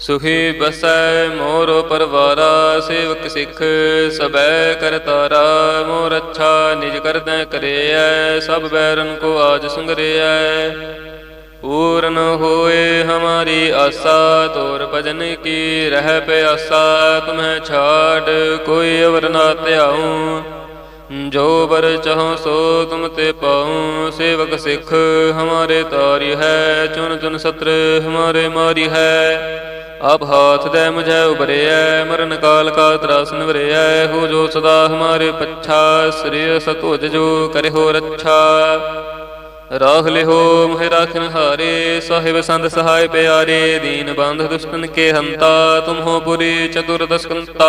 ਸੁਖੀ ਬਸੈ ਮੋਰ ਪਰਵਾਰਾ, ਸੇਵਕ ਸਿੱਖ ਸਬੈ ਕਰਤਾਰਾ ਮੋਰ ਅੱਛਾ ਨਿਜ ਕਰਦੈ ਕਰਿਐ, ਸਭ ਬੈਰਨ ਕੋ ਆਜ ਸੰਗਰਿਐ। ਪੂਰਨ ਹੋਏ ਹਮਾਰੀ ਆਸਾ, ਤੋਰ ਭਜਨ ਕੀ ਰਹਿ ਪਿਆਸਾ। ਤੁਮਹਿ ਛਾੜ, ਕੋਈ ਅਵਰ ਨਾ ਧਿਆਉ। ਜੋ ਬਰ ਚਾਹੋ ਸੋ ਤੁਮ ਤੇ ਪਾਉ। ਸੇਵਕ ਸਿੱਖ, ਹਮਾਰੇ ਤਾਰੀ ਹੈ ਚੁਨ ਚੁਨ ਸਤਰ ਹਮਾਰੇ ਮਾਰੀ ਹੈ। ਆਪ ਹਾਥ ਦੇ ਮੁਝੈ ਉਬਰਿਐ ਮਰਨ ਕਾਲ ਕਾ ਤਰਾਸਨ ਵਰਿਐ ਹੋ ਜੋ ਸਦਾ ਹਮਾਰੇ ਪੱਛਾ, ਸ੍ਰੀ ਸਤੁਜ ਜੋ ਕਰੇ ਰੱਛਾ। ਰਾਖ ਲਿਹੋ ਮਹਿ ਰਾਖਨ ਹਾਰੇ, ਸਾਹਿਬ ਸੰਤ ਸਹਾਇ ਪਿਆਰੇ, ਦੀਨ ਬੰਧ ਦੁਸ਼ਟਨ ਕੇ ਹੰਤਾ ਤੁਮਹੋ ਪੁਰੀ ਚਤੁਰ ਦਸਕੰਤਾ।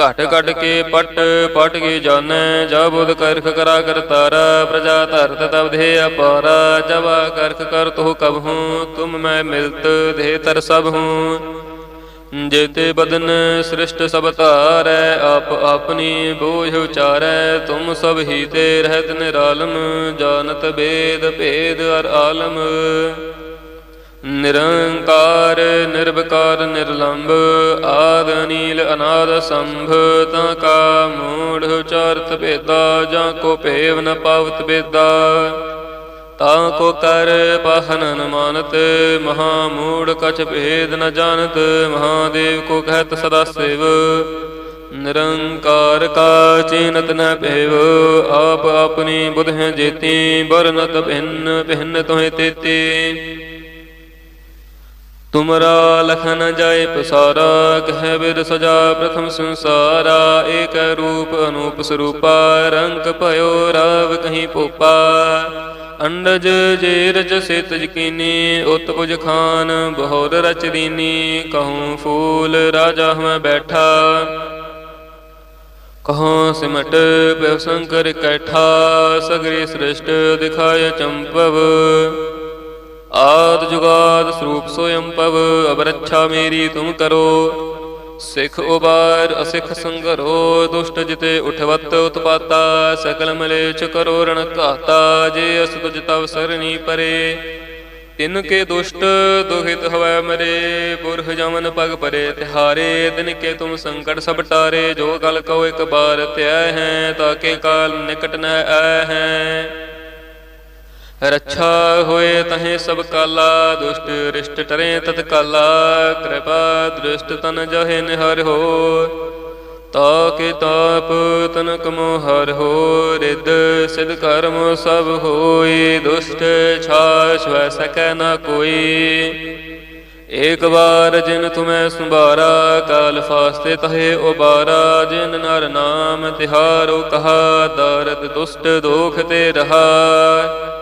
ਘਟ ਘਟ ਕੇ ਪਟ ਪਟ ਕੇ ਜਾਣੈ ਜਾ ਬੁਧ ਕਰਖ ਕਰਾ ਕਰਤਾਰਾ ਪ੍ਰਜਾ ਧਰਤ ਤਬ ਦੇ ਅਪਾਰਾ ਜਵਾ ਕਰਖ ਕਰ ਤੋ ਕਬ ਹੂੰ, ਤੁਮ ਮੈਂ ਮਿਲਤ ਦੇ ਤਰ ਸਭ ਹੂੰ। ਜੇਤੇ ਬਦਨ ਸ੍ਰਿਸ਼ਟ ਸਭ ਧਾਰੈ, ਆਪ ਆਪਣੀ ਬੋਝ ਉਚਾਰੈ, ਤੁਮ ਸਭ ਹੀ ਤੇ ਰਹਿਤ ਨਿਰਾਲਮ, ਜਾਣਤ ਬੇਦ ਭੇਦ ਅਰ ਆਲਮ। ਨਿਰੰਕਾਰ, ਨਿਰਵਕਾਰ, ਨਿਰਲੰਭ, ਆਦ, ਅਨੀਲ, ਅਨਾਦ, ਸੰਭ, ਤਾਂ ਕਾ ਮੂੜ ਉਚਾਰਤ ਭੇਦਾ, ਜਾਂ ਕੋ ਭੇਵ ਨ ਪਾਵਤ ਬੇਦਾ ਤਾਂ ਕੋ ਕਰ ਪਾਹਨ ਨ ਮਾਨਤ, ਮਹਾ ਮੂੜ ਕਛ ਭੇਦ ਨ ਜਾਣਤ, ਮਹਾਦੇਵ ਕੋ ਕਹਿਤ ਸਦਾ ਸੇਵ। ਨਿਰੰਕਾਰ ਕਾ ਚੀਨਤ ਨ ਭੇਵ, ਆਪ ਆਪਣੀ ਬੁਧ ਹੈ ਜੇਤੀ ਬਰਨਤ ਭਿੰਨ ਭਿੰਨ ਤੋਹਿ ਤੇਤੀ। ਤੁਮਰਾ ਲਖਨ ਜਾਏ ਪਸਾਰਾ, ਕਹਿ ਬਿਰ ਸਜਾ ਪ੍ਰਥਮ ਸੰਸਾਰਾ, ਏਕ ਰੂਪ ਅਨੂਪ ਸਰੂਪਾ, ਰੰਗ ਭਇਓ ਰਾਵ ਕਹੀਂ ਪੋਪਾ ਅੰਡਜ ਜੇ ਰਜ ਸਿਤ ਜਕੀਨੀ ਉਤ ਪੁਜ ਖਾਨ ਬਹੁਰ ਰਚ ਦੀਨੀ, ਕਹੂੰ ਫੂਲ ਰਾਜਾ ਹਮੈ ਬੈਠਾ। ਕਹੋ ਸਿਮਟ ਪਿਵ ਸੰਕਰ ਕੈਠਾ, ਸਗਰੀ ਸ੍ਰਿਸ਼ਟ ਦਿਖਾਇ ਚੰਪਵ। ਆਦ ਜੁਗਾਦ ਸਰੂਪ ਸੋਇਮ ਪਵ ਅਬਰਛਾ ਮੇਰੀ ਤੁਮ ਕਰੋ। ਸਿਖ ਉਬਾਰ, ਅਸਿਖ ਸੰਗਰੋ, ਦੁਸ਼ਟ ਜਿਤੇ ਉਠਵਤ ਉਤਪਾਤਾ, ਸਕਲ ਮਲੇਛ ਕਰੋ ਰਣ ਘਾਤਾ, ਜੇ ਅਸ ਤੁਜ ਤਵ ਸਰਣੀ ਪਰੇ। ਤਿਨ ਕੇ ਦੁਸ਼ਟ, ਦੁਹਿਤ ਹਵੈ ਮਰੇ, ਪੁਰਖ ਜਮਨ ਪਗ ਪਰੇ ਤਿਹਾਰੇ। ਦਿਨ ਕੇ ਤੁਮ ਸੰਕਟ ਸਭ ਟਾਰੇ, ਜੋ ਕਲ ਕਉ ਇੱਕ ਬਾਰ ਧਿਆ ਹੈ ਤਾਕੇ ਕਾਲ ਨਿਕਟ ਨ ਆਇ ਹੈ। ਰੱਛਾ ਹੋਏ ਤਹੇ ਸਭ ਕਾਲਾ, ਦੁਸ਼ਟ ਰਿਸ਼ਟ ਟਰੇ ਤਤ ਕਾਲਾ, ਕਿਰਪਾ ਦ੍ਰਿਸ਼ਟ ਤਨ ਜਹੇ ਨਿਹਰ ਹੋ ਤਾ ਕੇ ਤਾਪ ਤਨ ਕਮੋ ਹਰ ਹੋ ਰਿਦ ਸਿਧ ਕਰਮ ਸਭ ਹੋਈ ਦੁਸ਼ਟ ਛਾਛ ਵੈ ਸਕੈ ਨਾ ਕੋਈ। ਏਕ ਵਾਰ ਜਿਨ ਤੁਮੈ ਸੰਭਾਰਾ ਕਾਲ ਫਾਸਤੇ ਤਹੇ ਉਬਾਰਾ, ਜਿਨ ਨਰ ਨਾਮ ਤਿਹਾਰੋ ਕਹਾ, ਦਰਦ ਦੁਸ਼ਟ ਦੋਖ ਤੇ ਰਹਾ।